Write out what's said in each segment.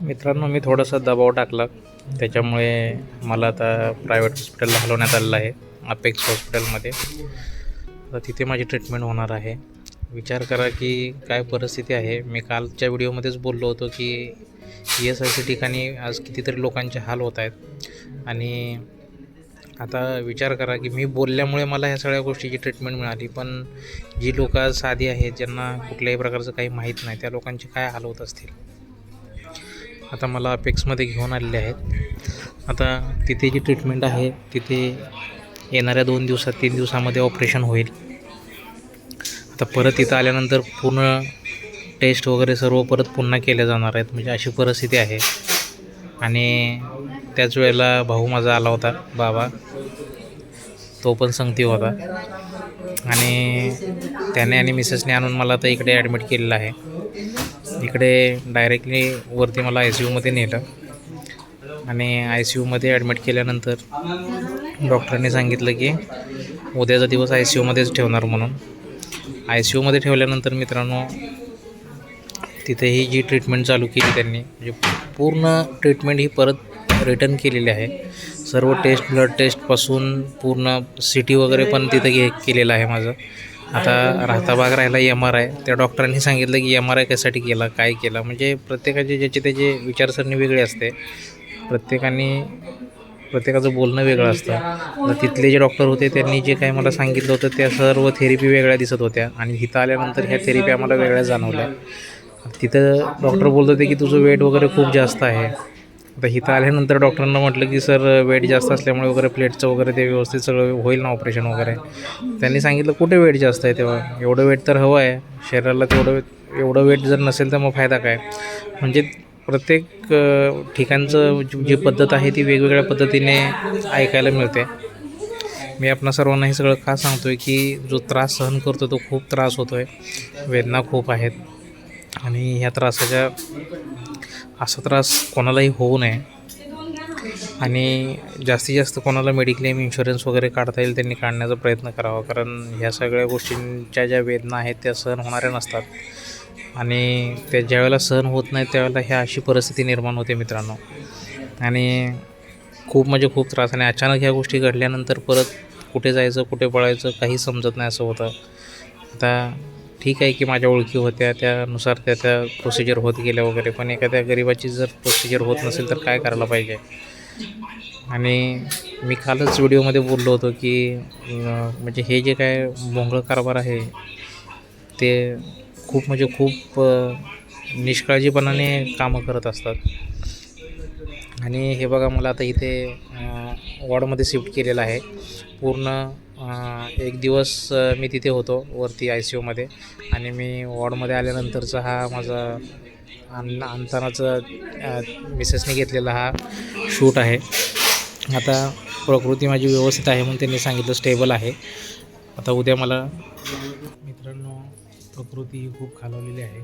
मित्रांनो मी थोडासा दबाव टाकला. त्याच्यामुळे मला आता प्रायव्हेट हॉस्पिटलला हलवण्यात आलेलं आहे अपेक्स हॉस्पिटलमध्ये तर तिथे माझी ट्रीटमेंट होणार आहे. विचार करा की काय परिस्थिती आहे. मी कालच्या व्हिडिओमध्येच बोललो होतो की ई एस आय सी ठिकाणी आज कितीतरी लोकांचे हाल होत आहेत. आणि आता विचार करा की मी बोलल्यामुळे मला ह्या सगळ्या गोष्टीची ट्रीटमेंट मिळाली पण जी लोकं आज साधी आहेत ज्यांना कुठल्याही प्रकारचं काही माहीत नाही त्या लोकांचे काय हाल होत असतील? आता मला अपेक्समध्ये घेऊन आलेले आहेत. आता तिथे जी ट्रीटमेंट आहे तिथे येणाऱ्या दोन दिवसात तीन दिवसामध्ये ऑपरेशन होईल. आता परत इथं आल्यानंतर पूर्ण टेस्ट वगैरे सर्व परत पुन्हा केल्या जाणार आहेत. म्हणजे अशी परिस्थिती आहे. आणि त्याच वेळेला भाऊ माझा आला होता बाबा. तो पण संगती होता. आणि त्याने आणि मिसेसने आणून मला आता इकडे ॲडमिट केलेलं आहे. इकडे डायरेक्टली वरती मला आय सी यूमध्ये नेलं. आणि आय सी यूमध्ये ॲडमिट केल्यानंतर डॉक्टरांनी सांगितलं की उद्याचा दिवस आय सी यूमध्येच ठेवणार म्हणून. आय सी यूमध्ये ठेवल्यानंतर मित्रांनो तिथेही जी ट्रीटमेंट चालू केली त्यांनी म्हणजे पूर्ण ट्रीटमेंट ही परत रिटर्न केलेली आहे. सर्व टेस्ट ब्लड टेस्टपासून पूर्ण सी टी वगैरे पण तिथं घे केलेलं आहे माझं. आता राहता भाग राहिला एम आर आय त्या डॉक्टरांनी सांगितलं की एम आर आय कशासाठी केला काय केला? म्हणजे प्रत्येकाचे ज्याचे त्याचे विचारसरणी वेगळी असते. प्रत्येकाने प्रत्येकाचं बोलणं वेगळं असतं. तर तिथले जे डॉक्टर होते त्यांनी जे काही मला सांगितलं होतं त्या सर्व थेरपी वेगळ्या दिसत होत्या. आणि इथं आल्यानंतर ह्या थेरपी आम्हाला वेगळ्या जाणवल्या. तिथं डॉक्टर बोलत होते की तुझं वेट वगैरे खूप जास्त आहे. आता इथं आल्यानंतर डॉक्टरांना म्हटलं की सर वेट जास्त असल्यामुळे वगैरे प्लेटचं वगैरे ते व्यवस्थित सगळं होईल ना ऑपरेशन वगैरे. त्यांनी सांगितलं कुठे वेट जास्त आहे तेव्हा? एवढं वेट तर हवं आहे. शरीराला तेवढं एवढं वेट जर नसेल तर मग फायदा काय? म्हणजे प्रत्येक ठिकाणचं जी पद्धत आहे ती वेगवेगळ्या पद्धतीने ऐकायला मिळते. मी आपणा सर्वांना हे सगळं का सांगतो आहे की जो त्रास सहन करतो तो खूप त्रास होतो आहे वेदना खूप आहेत. आणि ह्या त्रासाच्या असा त्रास कोणालाही होऊ नये. आणि जास्तीत जास्त कोणाला मेडिक्लेम इन्शुरन्स वगैरे काढता येईल त्यांनी काढण्याचा प्रयत्न करावा. कारण ह्या सगळ्या गोष्टींच्या ज्या वेदना आहेत त्या सहन होणाऱ्या नसतात. आणि त्या ज्यावेळेला सहन होत नाही त्यावेळेला ह्या अशी परिस्थिती निर्माण होते मित्रांनो. आणि खूप म्हणजे खूप त्रास. आणि अचानक ह्या गोष्टी घडल्यानंतर परत कुठे जायचं कुठे पळायचं काही समजत नाही असं होतं. आता ठीक आहे की माझ्या ओळखी होत्या त्यानुसार त्या त्या प्रोसिजर होत गेल्या वगैरे पण एखाद्या गरिबाची जर प्रोसिजर होत नसेल तर काय करायला पाहिजे? आणि मी कालच व्हिडिओमध्ये बोललो होतो की म्हणजे हे जे काय मोंगळ कारभार आहे ते खूप म्हणजे खूप निष्काळजीपणाने कामं करत असतात. आणि हे बघा मला आता इथे वॉर्डमध्ये शिफ्ट केलेलं आहे. पूर्ण एक दिवस मी तिथे होतो वरती आय सी यूमध्ये आणि मी वॉर्डमध्ये आल्यानंतरचा हा माझा आण आणतानाचा मिसेसने घेतलेला हा शूट आहे. आता प्रकृती माझी व्यवस्थित आहे म्हणून त्यांनी सांगितलं स्टेबल आहे. आता उद्या मला मित्रांनो प्रकृती ही खूप खालावलेली आहे.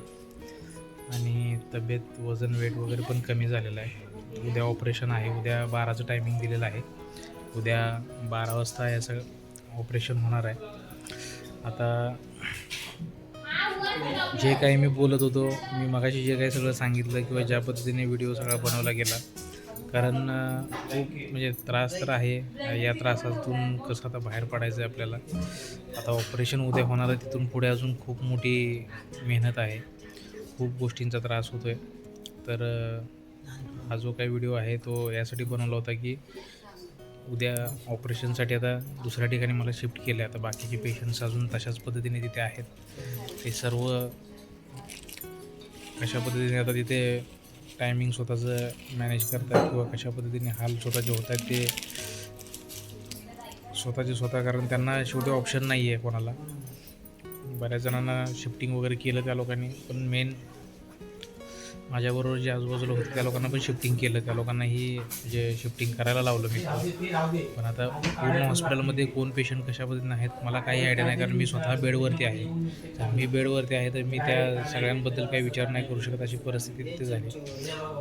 आणि तब्येत वजन वेट वगैरे पण कमी झालेलं आहे. उद्या ऑपरेशन आहे. उद्या बाराचं टायमिंग दिलेलं आहे. उद्या बारा वाजता याचं ऑपरेशन होणार आहे. आता जे काही मी बोलत होतो मी मगाशी जे काही सगळं सांगितलं किंवा ज्या पद्धतीने व्हिडिओ सगळा बनवला गेला कारण खूप म्हणजे त्रास तर आहे. या त्रासातून कसं आता बाहेर पडायचं आहे आपल्याला. आता ऑपरेशन उद्या होणार आहे तिथून पुढे अजून खूप मोठी मेहनत आहे. खूप गोष्टींचा त्रास होतो आहे तर हा जो काही व्हिडिओ आहे तो यासाठी बनवला होता की उद्या ऑपरेशनसाठी आता दुसऱ्या ठिकाणी मला शिफ्ट केलं आहे आता बाकीचे पेशंट्स अजून तशाच पद्धतीने तिथे आहेत. ते सर्व कशा पद्धतीने आता तिथे टायमिंग स्वतःचं मॅनेज करतात किंवा कशा पद्धतीने हाल स्वतःचे होत आहेत ते स्वतःचे स्वतः कारण त्यांना शेवटी ऑप्शन नाही आहे कोणाला. बऱ्याच जणांना शिफ्टिंग वगैरे केलं त्या लोकांनी पण मेन माझ्याबरोबर जे आजूबाजूला होते त्या लोकांना पण शिफ्टिंग केलं. त्या लोकांनाही म्हणजे शिफ्टिंग करायला लावलं मी. पण आता पूर्ण हॉस्पिटलमध्ये कोण पेशंट कशा पद्धतीनं आहेत मला काही आयडिया नाही कारण मी स्वतः बेडवरती आहे. तर मी बेडवरती आहे तर मी त्या सगळ्यांबद्दल काही विचार नाही करू शकत अशी परिस्थिती तिथे झाली.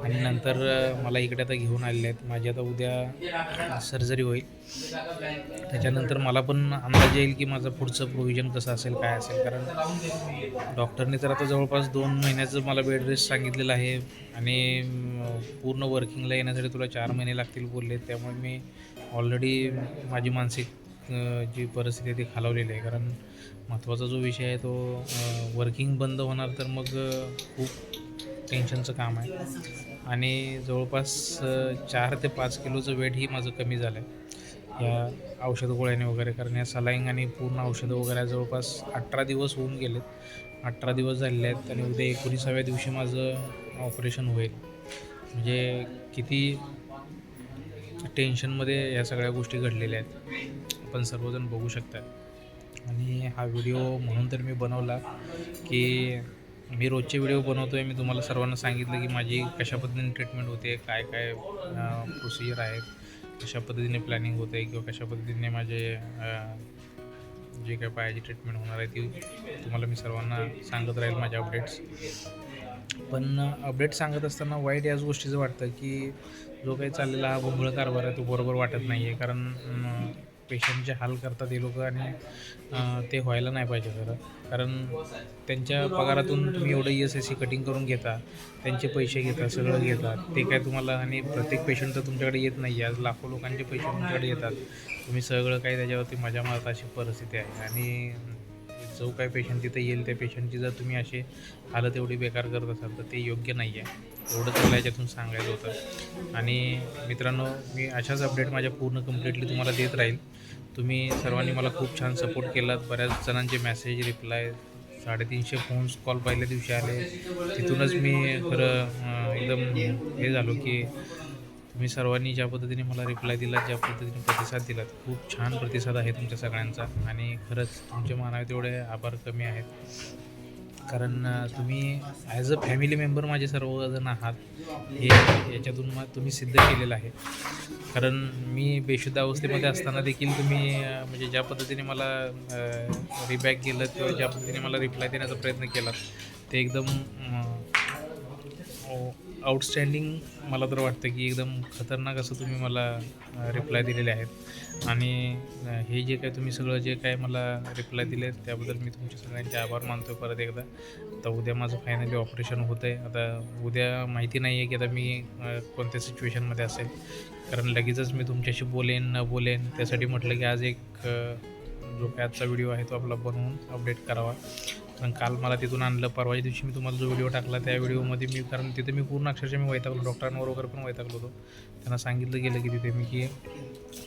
आणि नंतर मला इकडे आता घेऊन आलेले आहेत. माझी आता उद्या सर्जरी होईल. त्याच्यानंतर मला पण अंदाज येईल की माझं पुढचं प्रोव्हिजन कसं असेल काय असेल. कारण डॉक्टरने तर आता जवळपास दोन महिन्याचं मला बेड रेस्ट सांगितलेलं आहे. आहे आणि पूर्ण वर्किंगला येण्यासाठी तुला चार महिने लागतील बोलले त्यामुळे मी ऑलरेडी माझी मानसिक जी परिस्थिती आहे ती खालावलेली आहे. कारण महत्त्वाचा जो विषय आहे तो वर्किंग बंद होणार तर मग खूप टेन्शनचं काम आहे. आणि जवळपास चार ते पाच किलोचं वेटही माझं कमी झालं आहे या औषध गोळ्याने वगैरे कारण या सलाईंग आणि पूर्ण औषधं वगैरे जवळपास अठरा दिवस होऊन गेलेत. अठरा दिवस झालेले आहेत आणि उद्या एकोणीसाव्या दिवशी माझं ऑपरेशन होईल. म्हणजे किती टेन्शनमध्ये या सगळ्या गोष्टी घडलेल्या आहेत. आपण सर्वजण बघू शकतात. आणि हा व्हिडिओ म्हणून तर मी बनवला की मी रोजचे व्हिडिओ बनवतो आहे मी तुम्हाला सर्वांना सांगितलं की माझी कशा पद्धतीने ट्रीटमेंट होते काय काय प्रोसिजर आहेत कशा पद्धतीने प्लॅनिंग होते किंवा कशा पद्धतीने माझे जे काय पायाची ट्रीटमेंट होणार आहे ती तुम्हाला मी सर्वांना सांगत राहील माझ्या अपडेट्स पण अपडेट सांगत असताना वाईट याच गोष्टीचं वाटतं की जो काही चाललेला हा भोंगळ कारभार आहे तो बरोबर वाटत नाही आहे. कारण पेशंटचे हाल करतात हे लोक आणि ते व्हायला नाही पाहिजे खरं. कारण त्यांच्या पगारातून तुम्ही एवढं E S S C cutting करून घेता त्यांचे पैसे घेता सगळं घेतात ते काय तुम्हाला आणि प्रत्येक पेशंट तर तुमच्याकडे येत नाही आज लाखो लोकांचे पैसे तुमच्याकडे येतात. तुम्ही सगळं काही त्याच्यावरती मजा मारता अशी परिस्थिती आहे. आणि जो काही पेशंट तिथे येईल त्या पेशंटची जर तुम्ही असे हालत एवढी बेकार करत असाल तर ते योग्य नाही आहे. एवढंच मला याच्यातून सांगायचं होतं. आणि मित्रांनो मी अशाच अपडेट माझ्या पूर्ण कम्प्लिटली तुम्हाला देत राहील. तुम्ही सर्वांनी मला खूप छान सपोर्ट केलात. बऱ्याच जणांचे मेसेज रिप्लाय साडेतीनशे फोन्स कॉल पहिल्या दिवशी आले. तिथूनच मी खरं एकदम हे झालो की तुम्ही सर्वांनी ज्या पद्धतीने मला रिप्लाय दिला ज्या पद्धतीने प्रतिसाद दिलात खूप छान प्रतिसाद आहे तुमच्या सगळ्यांचा. आणि खरंच तुमचे मानावे तेवढे आभार कमी आहेत. कारण तुम्ही ॲज अ फॅमिली मेंबर माझे सर्वजण आहात. हे याच्यातून मग तुम्ही सिद्ध केलेलं आहे. कारण मी बेशुद्ध अवस्थेमध्ये असताना देखील तुम्ही म्हणजे ज्या पद्धतीने मला रिबॅक केलं किंवा ज्या पद्धतीने मला रिप्लाय देण्याचा प्रयत्न केला ते एकदम आउटस्टँडिंग मला तर वाटतं की एकदम खतरनाक असं तुम्ही मला रिप्लाय दिलेले आहेत. आणि हे जे काय तुम्ही सगळं जे काय मला रिप्लाय दिले त्याबद्दल मी तुमचे सगळ्यांचे आभार मानतो परत एकदा. आता उद्या माझं फायनली ऑपरेशन होतं आहे आता उद्या माहिती नाही आहे की आता मी कोणत्या सिच्युएशनमध्ये असेल. कारण लगेचच मी तुमच्याशी बोलेन न बोलेन त्यासाठी म्हटलं की आज एक जो काय आजचा व्हिडिओ आहे तो आपला बनवून अपडेट करावा. कारण काल मला तिथून आणलं परवाच्या दिवशी मी तुम्हाला जो व्हिडिओ टाकला त्या व्हिडिओमध्ये मी कारण तिथे मी पूर्ण अक्षरशः मी वैतागलो डॉक्टरांवर वगैरे पण वैतागलो होतो. त्यांना सांगितलं गेलं की तिथे मी की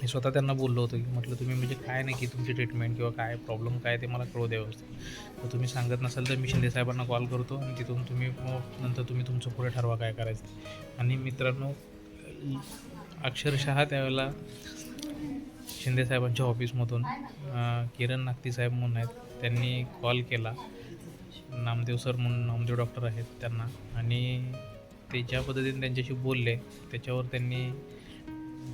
मी स्वतः त्यांना बोललो होतो की म्हटलं तुम्ही म्हणजे काय नाही की तुमची ट्रीटमेंट किंवा काय प्रॉब्लेम काय ते मला कळू द्या व्यवस्थित. तर तुम्ही सांगत नसाल तर मी शिंदे साहेबांना कॉल करतो आणि तिथून तुम्ही नंतर तुम्ही तुमचं पुढे ठरवा काय करायचं. आणि मित्रांनो अक्षरशः त्यावेळेला शिंदे साहेबांच्या ऑफिसमधून किरण नागती साहेब म्हणून आहेत. त्यांनी कॉल केला. नामदेव सर म्हणून नामदेव डॉक्टर आहेत त्यांना. आणि ते ज्या पद्धतीने त्यांच्याशी बोलले त्याच्यावर त्यांनी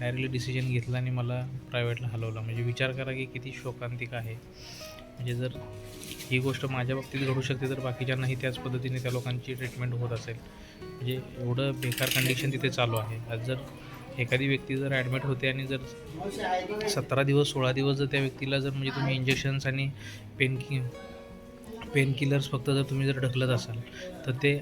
डायरेक्टली डिसिजन घेतला आणि मला प्रायव्हेटला हलवलं. म्हणजे विचार करा की किती शोकांतिक आहे. म्हणजे जर ही गोष्ट माझ्या बाबतीत घडू शकते तर बाकीच्यांनाही त्याच पद्धतीने त्या लोकांची ट्रीटमेंट होत असेल. म्हणजे एवढं बेकार कंडिशन तिथे चालू आहे. आज जर एखादी व्यक्ती जर ॲडमिट होते आणि जर सतरा दिवस सोळा दिवस जर त्या व्यक्तीला जर म्हणजे तुम्ही इंजेक्शन्स आणि पेन कि पेन किलर्स फक्त जर तुम्ही जर ढकलत असाल तर ते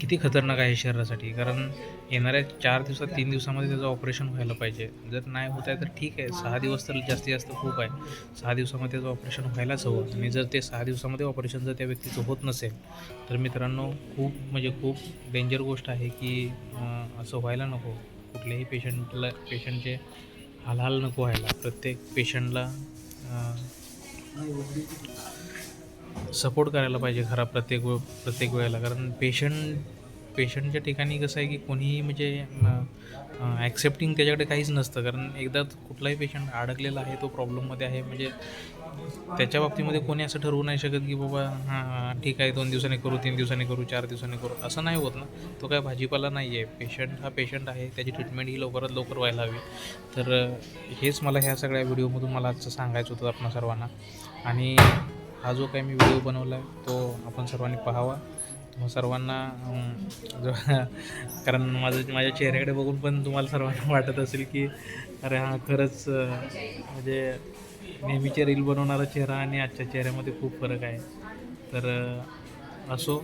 किती खतरनाक आहे शरीरासाठी? कारण येणाऱ्या चार दिवसात तीन दिवसामध्ये त्याचं ऑपरेशन व्हायला पाहिजे. जर नाही होत आहे तर ठीक आहे. सहा दिवस तर जास्तीत जास्त खूप आहे. सहा दिवसामध्ये त्याचं ऑपरेशन व्हायलाच हवं. आणि जर ते सहा दिवसामध्ये ऑपरेशन जर त्या व्यक्तीचं होत नसेल तर मित्रांनो खूप म्हणजे खूप डेंजर गोष्ट आहे की असं व्हायला नको. कुठल्याही पेशंटला पेशंटचे हालहाल नको व्हायला. प्रत्येक पेशंटला सपोर्ट करायला पाहिजे खरा प्रत्येक वे प्रत्येक वेळेला. कारण पेशंट पेशंटच्या ठिकाणी कसं आहे की कोणीही म्हणजे ॲक्सेप्टिंग त्याच्याकडे काहीच नसतं. कारण एकदा कुठलाही पेशंट अडकलेला आहे तो प्रॉब्लेममध्ये आहे म्हणजे त्याच्या बाबतीमध्ये कोणी असं ठरवू नाही शकत की बाबा हां ठीक आहे दोन दिवसांनी करू तीन दिवसांनी करू चार दिवसांनी करू असं नाही होत ना. तो काय भाजीपाला नाही आहे पेशंट हा पेशंट आहे त्याची ट्रीटमेंट ही लवकरात लवकर व्हायला हवी. तर हेच मला ह्या सगळ्या व्हिडिओमधून मला आजचं सांगायचं होतं आपण सर्वांना. आणि हा जो काही मी व्हिडिओ बनवला आहे तो आपण सर्वांनी पाहावा. सर्वांना जो कारण माझं माझ्या चेहऱ्याकडे बघून पण तुम्हाला सर्वांना वाटत असेल की अरे हा खरंच म्हणजे नेहमीचे रील बनवणारा चेहरा आणि आजच्या चेहऱ्यामध्ये खूप फरक आहे. तर असो